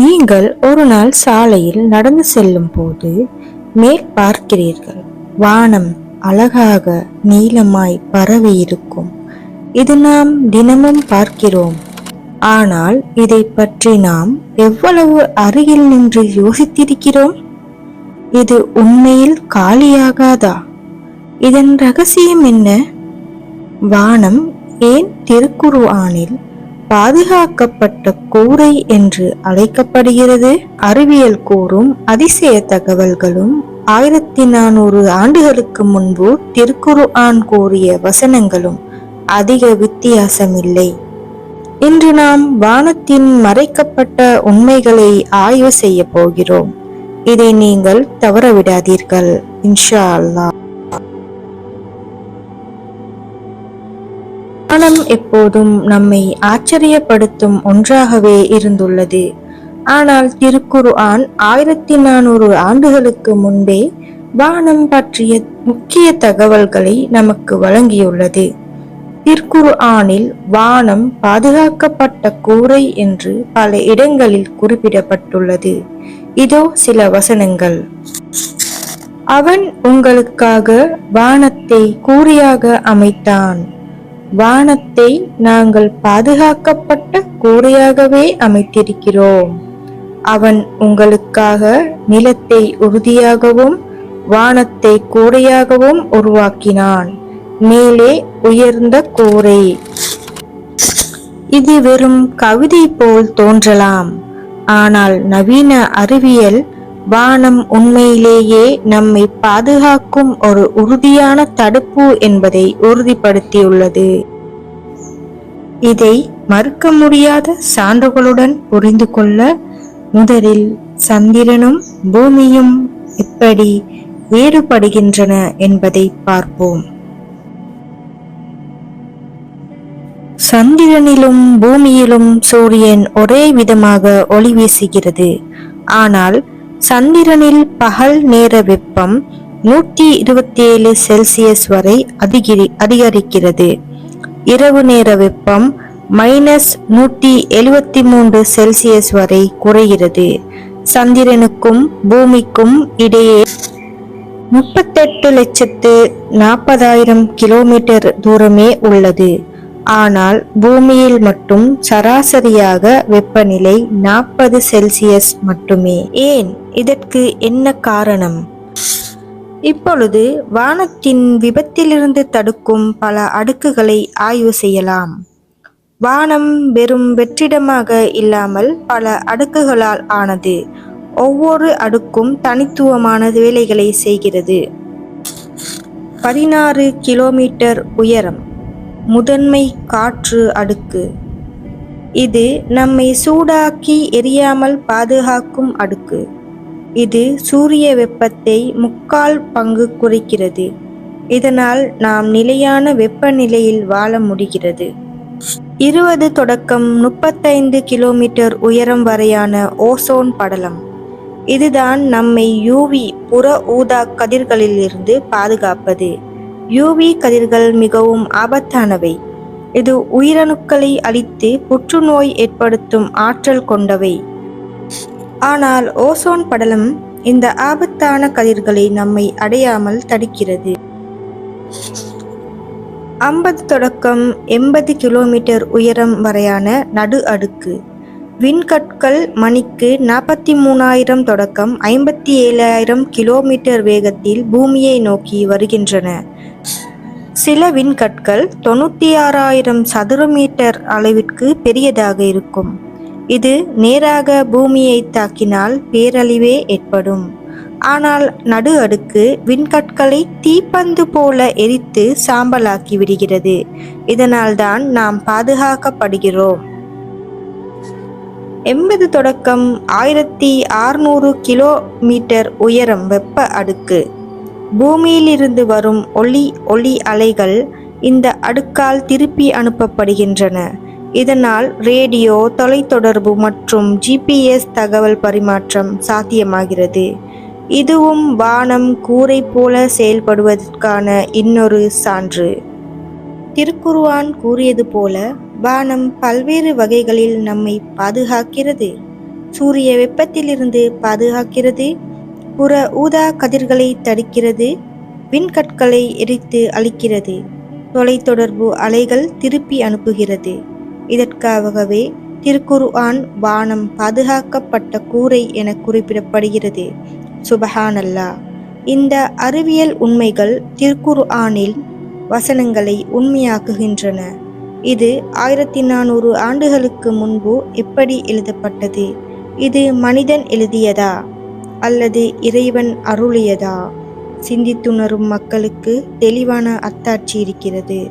நீங்கள் ஒரு நாள் சாலையில் நடந்து செல்லும் போது மேல் பார்க்கிறீர்கள். வானம் அழகாக நீளமாய் பரவி இருக்கும். இது நாம் தினமும் பார்க்கிறோம். ஆனால் இதை பற்றி நாம் எவ்வளவு அருகில் நின்று யோசித்திருக்கிறோம்? இது உண்மையில் காலியாகாதா? இதன் ரகசியம் என்ன? வானம் ஏன் திருக்குர்ஆனில் பாதுகாக்கப்பட்ட கூரை என்று அழைக்கப்படுகிறது. அறிவியல் கூறும் அதிசய தகவல்களும் ஆயிரத்தி நானூறு ஆண்டுகளுக்கு முன்பு திருக்குர்ஆன் கூறிய வசனங்களும் அதிக வித்தியாசமில்லை. இன்று நாம் வானத்தின் மறைக்கப்பட்ட உண்மைகளை ஆய்வு செய்ய போகிறோம். இதை நீங்கள் தவறவிடாதீர்கள். இன்ஷா அல்லா வானம் எப்போதும் நம்மை ஆச்சரியப்படுத்தும் ஒன்றாகவே இருந்துள்ளது. ஆனால் திருக்குர்ஆன் ஆயிரத்தி நானூறு ஆண்டுகளுக்கு முன்பே வானம் பற்றிய முக்கிய தகவல்களை நமக்கு வழங்கியுள்ளது. திருக்குர்ஆனில் வானம் பாதுகாக்கப்பட்ட கூரை என்று பல இடங்களில் குறிப்பிடப்பட்டுள்ளது. இதோ சில வசனங்கள். அவன் உங்களுக்காக வானத்தை கூறியாக அமைத்தான். வானத்தை நாங்கள் பாதுகாக்கப்பட்ட கூரையாகவே அமைத்திருக்கிறோம். அவன் உங்களுக்காக நிலத்தை உறுதியாகவும் வானத்தை கூரையாகவும் உருவாக்கினான். மேலே உயர்ந்த கூரை. இது வெறும் கவிதை போல் தோன்றலாம். ஆனால் நவீன அறிவியல் வானம் உண்மையிலேயே நம்மை பாதுகாக்கும் ஒரு உறுதியான தடுப்பு என்பதை உறுதிப்படுத்தியுள்ளது. இதை மறுக்க முடியாத சான்றுகளுடன் புரிந்து கொள்ள முதலில் சந்திரனும் பூமியும் எப்படி வேறுபடுகின்றன என்பதை பார்ப்போம். சந்திரனிலும் பூமியிலும் சூரியன் ஒரே விதமாக ஒளி வீசுகிறது. ஆனால் சந்திரனில் பகல் நேர வெப்பம் நூற்றி இருபத்தி ஏழு செல்சியஸ் வரை அதிகரி அதிகரிக்கிறது. இரவு நேர வெப்பம் மைனஸ் நூற்றி எழுபத்தி மூன்று செல்சியஸ் வரை குறைகிறது. சந்திரனுக்கும் பூமிக்கும் இடையே முப்பத்தெட்டு லட்சத்து நாற்பதாயிரம் கிலோமீட்டர் தூரமே உள்ளது. ஆனால் பூமியில் மட்டும் சராசரியாக வெப்பநிலை நாற்பது செல்சியஸ் மட்டுமே. ஏன்? இதற்கு என்ன காரணம்? இப்பொழுது வானத்தின் விபத்திலிருந்து தடுக்கும் பல அடுக்குகளை ஆய்வு செய்யலாம். வானம் வெறும் வெற்றிடமாக இல்லாமல் பல அடுக்குகளால் ஆனது. ஒவ்வொரு அடுக்கும் தனித்துவமான வேலைகளை செய்கிறது. பதினாறு கிலோமீட்டர் உயரம் முதன்மை காற்று அடுக்கு. இது நம்மை சூடாக்கி எரியாமல் பாதுகாக்கும் அடுக்கு. இது சூரிய வெப்பத்தை முக்கால் பங்கு குறைக்கிறது. இதனால் நாம் நிலையான வெப்பநிலையில் வாழ முடிகிறது. இருபது தொடக்கம் முப்பத்தைந்து கிலோமீட்டர் உயரம் வரையான ஓசோன் படலம். இதுதான் நம்மை யூவி புற ஊதா கதிர்களிலிருந்து பாதுகாப்பது. யூவி கதிர்கள் மிகவும் ஆபத்தானவை. இது உயிரணுக்களை அழித்து புற்றுநோய் ஏற்படுத்தும் ஆற்றல் கொண்டவை. ஆனால் ஓசோன் படலம் இந்த ஆபத்தான கதிர்களை நம்மை அடையாமல் தடுக்கிறது. ஐம்பது தொடக்கம் எண்பது கிலோமீட்டர் உயரம் வரையான நடு அடுக்கு. விண்கற்கள் மணிக்கு நாற்பத்தி மூணாயிரம் தொடக்கம் ஐம்பத்தி ஏழாயிரம் கிலோமீட்டர் வேகத்தில் பூமியை நோக்கி வருகின்றன. சில விண்கற்கள் தொண்ணூற்றி ஆறாயிரம் சதுர மீட்டர் அளவிற்கு பெரியதாக இருக்கும். இது நேராக பூமியை தாக்கினால் பேரழிவே ஏற்படும். ஆனால் நடு அடுக்கு விண்கற்களை தீப்பந்து போல எரித்து சாம்பலாக்கி விடுகிறது. இதனால்தான் நாம் பாதுகாக்கப்படுகிறோம். எண்பது தொடக்கம் ஆயிரத்தி அறுநூறு கிலோமீட்டர் உயரம் வெப்ப அடுக்கு. பூமியிலிருந்து வரும் ஒளி ஒளி அலைகள் இந்த அடுக்கால் திருப்பி அனுப்பப்படுகின்றன. இதனால் ரேடியோ தொலைத்தொடர்பு மற்றும் ஜிபிஎஸ் தகவல் பரிமாற்றம் சாத்தியமாகிறது. இதுவும் வானம் கூரை போல செயல்படுவதற்கான இன்னொரு சான்று. திருக்குருவான் கூறியது போல வானம் பல்வேறு வகைகளில் நம்மை பாதுகாக்கிறது. சூரிய வெப்பத்திலிருந்து பாதுகாக்கிறது. புற ஊதா கதிர்களை தடுக்கிறது. விண்கற்களை எரித்து அழிக்கிறது. தொலைத்தொடர்பு அலைகள் திருப்பி அனுப்புகிறது. இதற்காகவே திருக்குர்ஆன் வானம் பாதுகாக்கப்பட்ட கூரை என குறிப்பிடப்படுகிறது. சுபஹானல்லா. இந்த அறிவியல் உண்மைகள் திருக்குர்ஆனில் வசனங்களை உண்மையாக்குகின்றன. இது ஆயிரத்தி நானூறு ஆண்டுகளுக்கு முன்பு எப்படி எழுதப்பட்டது? இது மனிதன் எழுதியதா? அல்லது இறைவன் அருளியதா? சிந்தித்துணரும் மக்களுக்கு தெளிவான அத்தாட்சி இருக்கிறது.